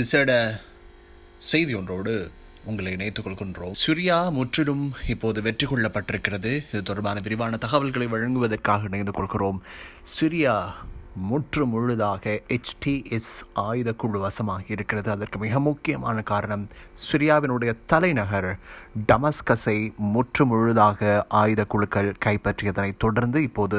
விசேட செய்தி ஒன்றோடு உங்களை இணைத்துக் கொள்கின்றோம். சிரியா முற்றிலும் இப்போது வெற்றி கொள்ளப்பட்டிருக்கிறது. இது தொடர்பான விரிவான தகவல்களை வழங்குவதற்காக இணைந்து கொள்கிறோம். சிரியா முற்று முழுதாக ஹெச்டிஎஸ் ஆயுத குழு வசமாகி இருக்கிறது. அதற்கு மிக முக்கியமான காரணம் சிரியாவினுடைய தலைநகர் டமஸ்கஸை முற்று முழுதாக ஆயுத குழுக்கள் கைப்பற்றியதனைத் தொடர்ந்து இப்போது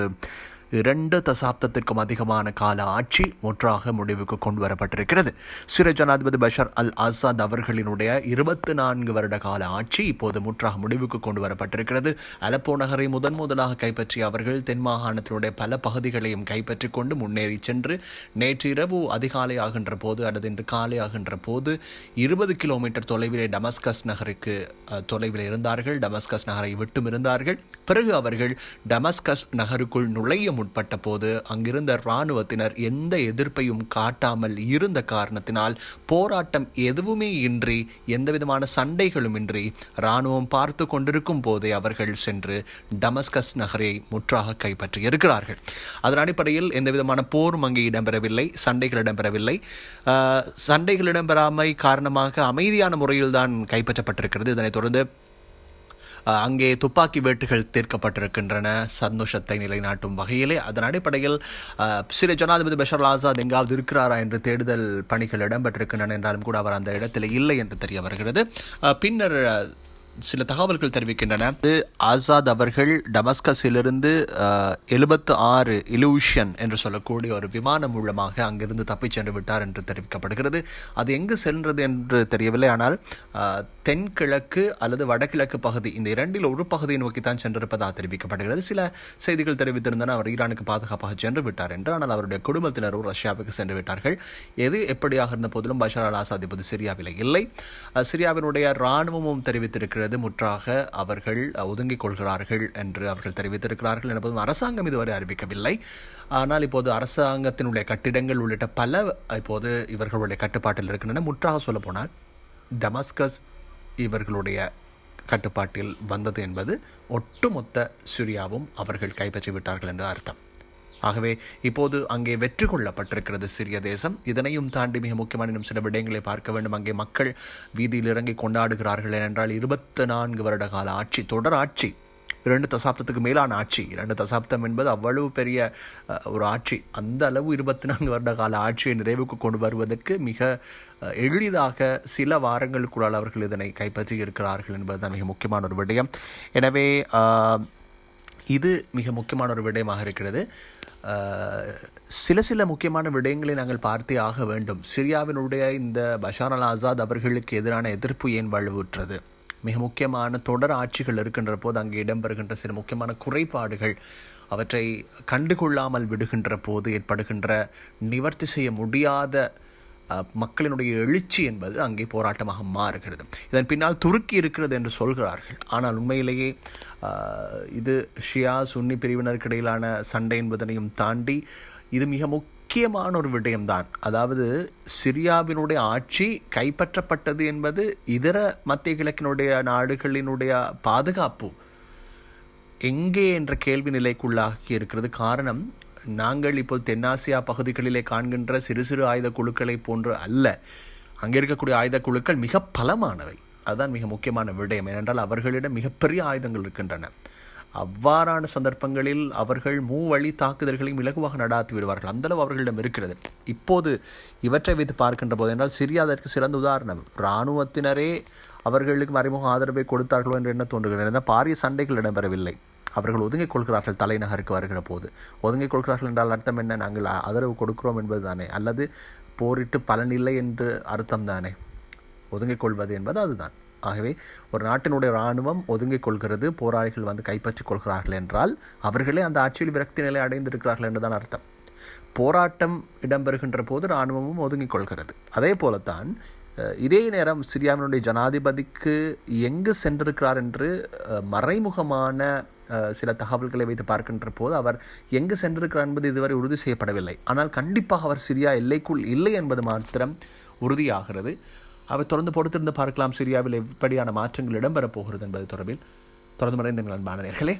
இரண்டு தசாப்தத்திற்கும் அதிகமான கால ஆட்சி முற்றாக முடிவுக்கு கொண்டு வரப்பட்டிருக்கிறது சிறை ஜனாதிபதி பஷர் அல் ஆசாத் அவர்களினுடைய இருபத்தி நான்கு வருட கால ஆட்சி இப்போது முற்றாக முடிவுக்கு கொண்டு வரப்பட்டிருக்கிறது அலப்போ நகரை முதன் முதலாக கைப்பற்றிய அவர்கள் தென் மாகாணத்தினுடைய பல பகுதிகளையும் கைப்பற்றி கொண்டு முன்னேறி சென்று நேற்றிரவு அதிகாலை ஆகின்ற போது அல்லது இன்று காலை ஆகின்ற போது இருபது கிலோமீட்டர் தொலைவிலே டமஸ்கஸ் நகருக்கு தொலைவில் இருந்தார்கள். டமஸ்கஸ் நகரை விட்டும் இருந்தார்கள். பிறகு அவர்கள் டமஸ்கஸ் நகருக்குள் நுழைய முற்பட்ட போது அங்கிருந்த இராணுவத்தினர் எந்த எதிர்ப்பையும் காட்டாமல் இருந்த காரணத்தினால் போராட்டம் எதுவுமே இன்றி எந்தவிதமான சண்டைகளும் இன்றி இராணுவம் பார்த்து கொண்டிருக்கும் போதே அவர்கள் சென்று டமஸ்கஸ் நகரை முற்றாக கைப்பற்றி இருக்கிறார்கள். அதன் அடிப்படையில் எந்த விதமான போரும் அங்கே இடம்பெறவில்லை சண்டைகள் இடம்பெறவில்லை. ஆஹ், சண்டைகள் இடம்பெறாமை காரணமாக அமைதியான முறையில் தான் கைப்பற்றப்பட்டிருக்கிறது. இதனைத் தொடர்ந்து அங்கே துப்பாக்கி வேட்டுகள் தீர்க்கப்பட்டிருக்கின்றன. சந்தோஷத்தை நிலைநாட்டும் வகையிலே அதன் அடிப்படையில் அஹ், சில ஜனாதிபதி பஷர் ஆசாத் எங்காவது இருக்கிறாரா என்று தேடுதல் பணிகள் இடம்பெற்றிருக்கின்றன என்றாலும் கூட அவர் அந்த இடத்தில் இல்லை என்று தெரிய வருகிறது. பின்னர் சில தகவல்கள் தெரிவிக்கின்றன. இது ஆசாத் அவர்கள் டமஸ்கஸிலிருந்து எழுபத்து ஆறு இலூஷன் என்று சொல்லக்கூடிய ஒரு விமானம் மூலமாக அங்கிருந்து தப்பிச் சென்று விட்டார் என்று தெரிவிக்கப்படுகிறது. அது எங்கு சென்றது என்று தெரியவில்லை. ஆனால் தென்கிழக்கு அல்லது வடகிழக்கு பகுதி இந்த இரண்டில் ஒரு பகுதியை நோக்கி தான் சென்றிருப்பதாக தெரிவிக்கப்படுகிறது. சில செய்திகள் தெரிவித்திருந்தன அவர் ஈரானுக்கு பாதுகாப்பாக சென்று விட்டார் என்று. ஆனால் அவருடைய குடும்பத்தினரும் ரஷ்யாவுக்கு சென்று விட்டார்கள். எது எப்படியாக இருந்த போதிலும் பஷார் அல் ஆசாத் இப்போது சிரியாவில் இல்லை. சிரியாவினுடைய இராணுவமும் தெரிவித்திருக்கிறது. முற்றாக அவர்கள் ஒதுங்கிக் கொள்கிறார்கள் என்று அவர்கள் தெரிவித்திருக்கிறார்கள் என்பதும் அரசாங்கம் இதுவரை அறிவிக்கவில்லை. ஆனால் இப்போது அரசாங்கத்தினுடைய கட்டிடங்கள் உள்ளிட்ட பல இப்போது இவர்களுடைய கட்டுப்பாட்டில் இருக்கின்றன. முற்றாக சொல்லப்போனால் டமாஸ்கஸ் இவர்களுடைய கட்டுப்பாட்டில் வந்தது என்பது ஒட்டுமொத்த சிரியாவும் அவர்கள் கைப்பற்றி விட்டார்கள் என்று அர்த்தம். ஆகவே இப்போது அங்கே வெற்றி கொள்ளப்பட்டிருக்கிறது சிறிய தேசம். இதனையும் தாண்டி மிக முக்கியமான இன்னும் சில விடயங்களை பார்க்க வேண்டும். அங்கே மக்கள் வீதியில் இறங்கி கொண்டாடுகிறார்கள் ஏனென்றால் இருபத்தி நான்கு வருட கால ஆட்சி தொடர் ஆட்சி இரண்டு தசாப்தத்துக்கு மேலான ஆட்சி. இரண்டு தசாப்தம் என்பது அவ்வளவு பெரிய ஒரு ஆட்சி. அந்த அளவு இருபத்தி நான்கு வருட கால ஆட்சியை நிறைவுக்கு கொண்டு வருவதற்கு மிக எளிதாக சில வாரங்களுக்குள்ளால் அவர்கள் இதனை கைப்பற்றி இருக்கிறார்கள் என்பதுதான் மிக முக்கியமான ஒரு விடயம். எனவே இது மிக முக்கியமான ஒரு விடயமாக இருக்கிறது. சில சில முக்கியமான விடயங்களை நாங்கள் பார்த்தே ஆக வேண்டும். சிரியாவினுடைய இந்த பஷார் அல் ஆசாத் அவர்களுக்கு எதிரான எதிர்ப்பு ஏன் வலுவுற்றது? மிக முக்கியமான தொடர் ஆட்சிகள் இருக்கின்ற போது அங்கே இடம்பெறுகின்ற சில முக்கியமான குறைபாடுகள் அவற்றை கண்டுகொள்ளாமல் விடுகின்ற போது ஏற்படுகின்ற நிவர்த்தி செய்ய முடியாத மக்களினுடைய எழுச்சி என்பது அங்கே போராட்டமாக மாறுகிறது. இதன் பின்னால் துருக்கி இருக்கிறது என்று சொல்கிறார்கள். ஆனால் உண்மையிலேயே இது ஷியா சுன்னி பிரிவினருக்கு இடையிலான சண்டை என்பதனையும் தாண்டி இது மிக முக்கியமான ஒரு விடயம்தான். அதாவது சிரியாவினுடைய ஆட்சி கைப்பற்றப்பட்டது என்பது இதர மத்திய கிழக்கினுடைய நாடுகளினுடைய பாதுகாப்பு எங்கே என்ற கேள்வி நிலைக்குள்ளாகி இருக்கிறது. காரணம் நாங்கள் இப்போ தென்னாசியா பகுதிகளிலே காண்கின்ற சிறு சிறு ஆயுத குழுக்களை போன்று அல்ல. அங்கே இருக்கக்கூடிய ஆயுத குழுக்கள் மிக பலமானவை. அதுதான் மிக முக்கியமான விடயம். ஏனென்றால் அவர்களிடம் மிகப்பெரிய ஆயுதங்கள் இருக்கின்றன. அவ்வாறான சந்தர்ப்பங்களில் அவர்கள் மூவழி தாக்குதல்களையும் இலகுவாக நடாத்தி விடுவார்கள். அந்தளவு அவர்களிடம் இருக்கிறது. இப்போது இவற்றை வைத்து பார்க்கின்ற போது என்றால் சிரியா அதற்கு சிறந்த உதாரணம். இராணுவத்தினரே அவர்களுக்கு மறைமுக ஆதரவை கொடுத்தார்களோ என்று என்ன தோன்றுகிறது. பாரிய சண்டைகள் இடம்பெறவில்லை. அவர்கள் ஒதுங்கிக் கொள்கிறார்கள் தலைநகருக்கு வருகிற போது ஒதுங்கிக் கொள்கிறார்கள் என்றால் அர்த்தம் என்ன? நாங்கள் ஆதரவு கொடுக்கிறோம் என்பது தானே அல்லது போரிட்டு பலனில்லை என்று அர்த்தம் தானே? ஒதுங்கிக் கொள்வது என்பது அதுதான். ஆகவே ஒரு நாட்டினுடைய இராணுவம் ஒதுங்கிக் கொள்கிறது போராளிகள் வந்து கைப்பற்றிக் கொள்கிறார்கள் என்றால் அவர்களே அந்த ஆட்சியில் விரக்தி நிலை அடைந்திருக்கிறார்கள் என்றுதான் அர்த்தம். போராட்டம் இடம்பெறுகின்ற போது இராணுவமும் ஒதுங்கிக் கொள்கிறது அதே போலத்தான் இதே நேரம் சிரியாவினுடைய ஜனாதிபதிக்கு எங்கு சென்றிருக்கிறார் என்று மறைமுகமான சில தகவல்களை வைத்து பார்க்கின்ற போது அவர் எங்கு சென்றிருக்கிறார் என்பது இதுவரை உறுதி செய்யப்படவில்லை. ஆனால் கண்டிப்பாக அவர் சிரியா எல்லைக்குள் இல்லை என்பது மாத்திரம் உறுதியாகிறது. அவர் தொடர்ந்து பொறுத்திருந்து பார்க்கலாம் சிரியாவில் எப்படியான மாற்றங்கள் இடம்பெறப் போகிறது என்பது தொடர்பில் தொடர்ந்து மறைந்த அன்பான நேர்களே